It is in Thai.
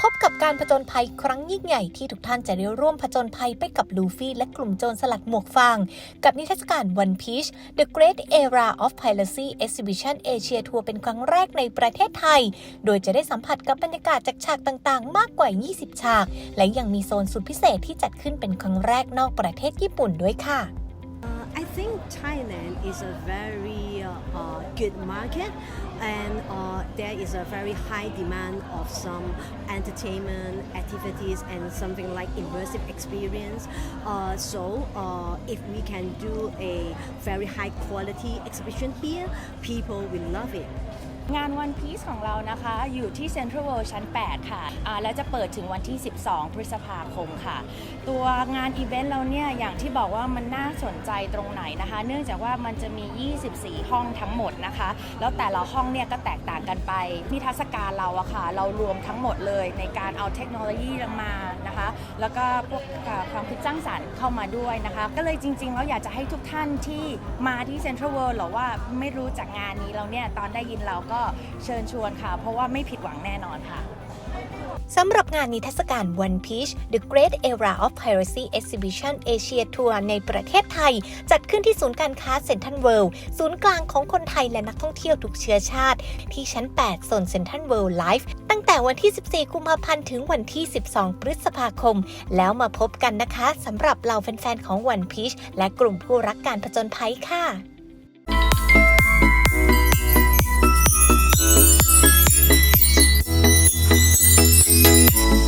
พบกับการผจญภัยครั้งยิ่งใหญ่ที่ทุกท่านจะได้ร่วมผจญภัยไปกับลูฟี่และกลุ่มโจรสลัดหมวกฟาง กับนิทรรศการ One Piece The Great Era of Piracy Exhibition Asia Tour เป็นครั้งแรกในประเทศไทย โดยจะได้สัมผัสกับบรรยากาศจากฉากต่างๆ มากกว่า 20 ฉาก และยังมีโซนสุดพิเศษที่จัดขึ้นเป็นครั้งแรกนอกประเทศญี่ปุ่นด้วยค่ะ Uh, I think Thailand is a very uh, uh, good market, and uh, there is a very high demand of some entertainment activities and something like immersive experience. Uh, so, uh, if we can do a very high quality exhibition here, people will love it. งาน One Piece ของเรานะคะ อยู่ที่ Central World ชั้น 8 ค่ะและจะเปิดถึงวันที่ 12 พฤษภาคมค่ะ ตัวงานอีเวนต์เราเนี่ย อย่างที่บอกว่ามันน่าสนใจตรงไหนนะคะ เนื่องจากว่ามันจะมี 24 ห้องทั้งหมดนะคะ แล้วแต่ละห้องเนี่ยก็แตกต่างกันไป นิทรรศการเราอะค่ะ เรารวมทั้งหมดเลยในการเอาเทคโนโลยีมานะคะ แล้วก็พวกความคิดสร้างสรรค์เข้ามาด้วยนะคะ ก็เลยจริงๆแล้วอยากจะให้ทุกท่านที่มาที่ Central World หรือว่าไม่รู้จักงานนี้เราเนี่ย ตอนได้ยินเราก็เชิญชวนค่ะ เพราะว่าไม่ผิดหวังแน่นอนค่ะสำหรับงานนิทรรศการ One Piece The Great Era of Piracy Exhibition Asia Tour ในประเทศไทย จัดขึ้นที่ศูนย์การค้าเซ็นทรัลเวิลด์ศูนย์กลางของคนไทยและนักท่องเที่ยวทุกเชื้อชาติ ที่ชั้น 8 โซนเซ็นทรัลเวิลด์ไลฟ์ตั้งแต่วันที่ 14 กุมภาพันธ์ถึงวันที่ 12 พฤษภาคม แล้วมาพบกันนะคะสำหรับเหล่าแฟนๆ ของ One Piece และกลุ่มผู้รักการผจญภัยค่ะ